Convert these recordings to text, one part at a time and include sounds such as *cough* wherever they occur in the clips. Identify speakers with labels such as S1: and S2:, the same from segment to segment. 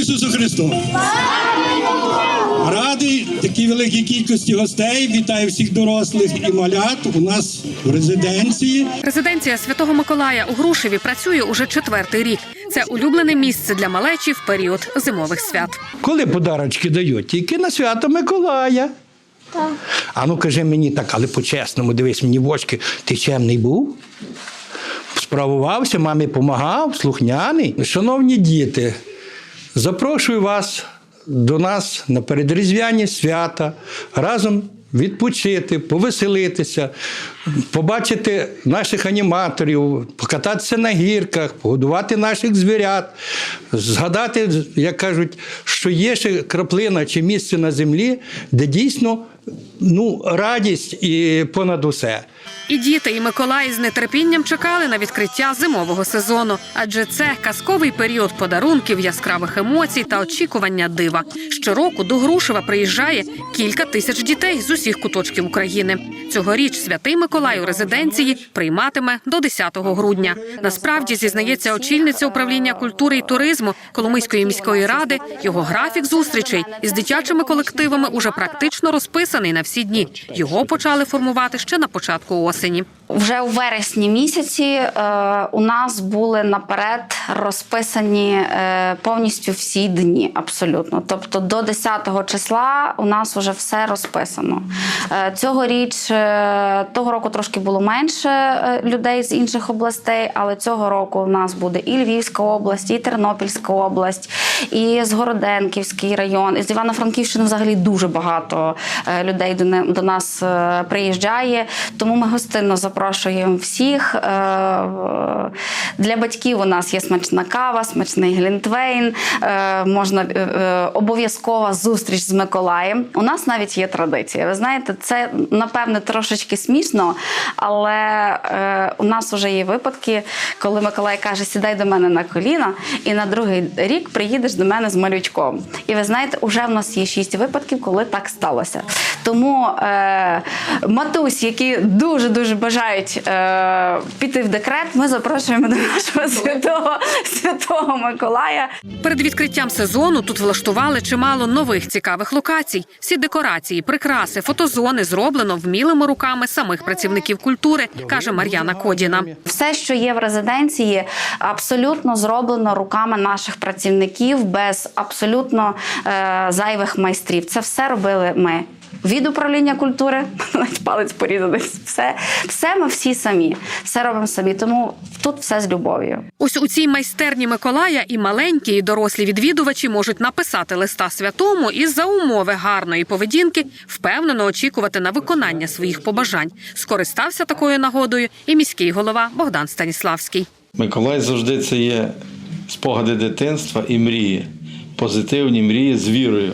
S1: Ісусу Христу! Радий такій великій кількості гостей. Вітаю всіх дорослих і малят у нас в резиденції.
S2: Резиденція Святого Миколая у Грушеві працює уже четвертий рік. Це улюблене місце для малечі в період зимових свят.
S3: Коли подарочки дають? Тільки на свято Миколая.
S4: Так.
S3: А ну кажи мені так, але по-чесному, дивись мені в очки, ти чемний був? Справувався, мамі допомагав, слухняний. Шановні діти, запрошую вас до нас на передрізвяні свята разом відпочити, повеселитися, побачити наших аніматорів, покататися на гірках, погодувати наших звірят, згадати, як кажуть, що є ще краплина чи місце на землі, де дійсно ну, радість і понад усе.
S2: І діти, і Миколай з нетерпінням чекали на відкриття зимового сезону, адже це казковий період подарунків, яскравих емоцій та очікування дива. Щороку до Грушева приїжджає кілька тисяч дітей з усіх куточків України. Цьогоріч святий Миколай у резиденції прийматиме до 10 грудня. Насправді зізнається очільниця управління культури і туризму Коломийської міської ради. Його графік зустрічей із дитячими колективами уже практично розписаний на всі дні. Його почали формувати ще на початку осені.
S4: Вже у вересні місяці е, у нас були наперед розписані е, повністю всі дні, абсолютно. Тобто до 10 числа у нас вже все розписано. Е, цьогоріч, е, того року трошки було менше е, людей з інших областей, але цього року у нас буде і Львівська область, і Тернопільська область, і Згороденківський район. І з Івано-Франківщини взагалі дуже багато е, людей до, нас е, приїжджає. Тому ми гостинно запрошуємо всіх. Е, Для батьків у нас є смачна кава, смачний глінтвейн, можна обов'язкова зустріч з Миколаєм. У нас навіть є традиція. Ви знаєте, це напевне трошечки смішно, але у нас вже є випадки, коли Миколай каже: сідай до мене на коліна, і на другий рік приїдеш до мене з малючком. І ви знаєте, вже в нас є шість випадків, коли так сталося. Тому е, матусь, які дуже дуже бажають е, піти в декрет, ми запрошуємо до нашого святого святого Миколая.
S2: Перед відкриттям сезону тут влаштували чимало нових цікавих локацій. Всі декорації, прикраси, фотозони зроблено вмілими руками самих працівників культури, каже Мар'яна Кодіна.
S4: Все, що є в резиденції, абсолютно зроблено руками наших працівників без абсолютно е, зайвих майстрів. Це все робили ми. Від управління культури, *laughs* навіть палець порізаний, все, все ми всі самі, все робимо самі. Тому тут все з любов'ю.
S2: Ось у цій майстерні Миколая і маленькі, і дорослі відвідувачі можуть написати листа святому і за умови гарної поведінки впевнено очікувати на виконання своїх побажань. Скористався такою нагодою і міський голова Богдан Станіславський.
S5: Миколай завжди це є спогади дитинства і мрії, позитивні мрії з вірою.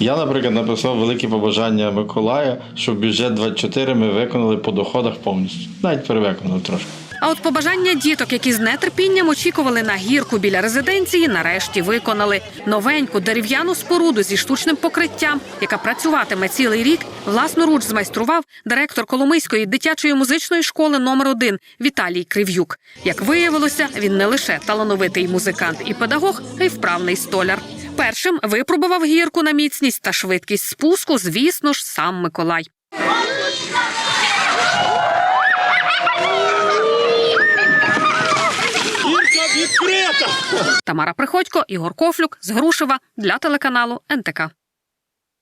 S5: Я, наприклад, написав великі побажання Миколая, щоб бюджет 24 ми виконали по доходах повністю. Навіть перевиконали трошки.
S2: А от побажання діток, які з нетерпінням очікували на гірку біля резиденції, нарешті виконали новеньку дерев'яну споруду зі штучним покриттям, яка працюватиме цілий рік. Власноруч змайстрував директор Коломийської дитячої музичної школи номер 1 Віталій Крив'юк. Як виявилося, він не лише талановитий музикант і педагог, а й вправний столяр. Першим випробував гірку на міцність та швидкість спуску, звісно ж, сам Миколай. Тамара Приходько, Ігор Кофлюк з Грушева для телеканалу НТК.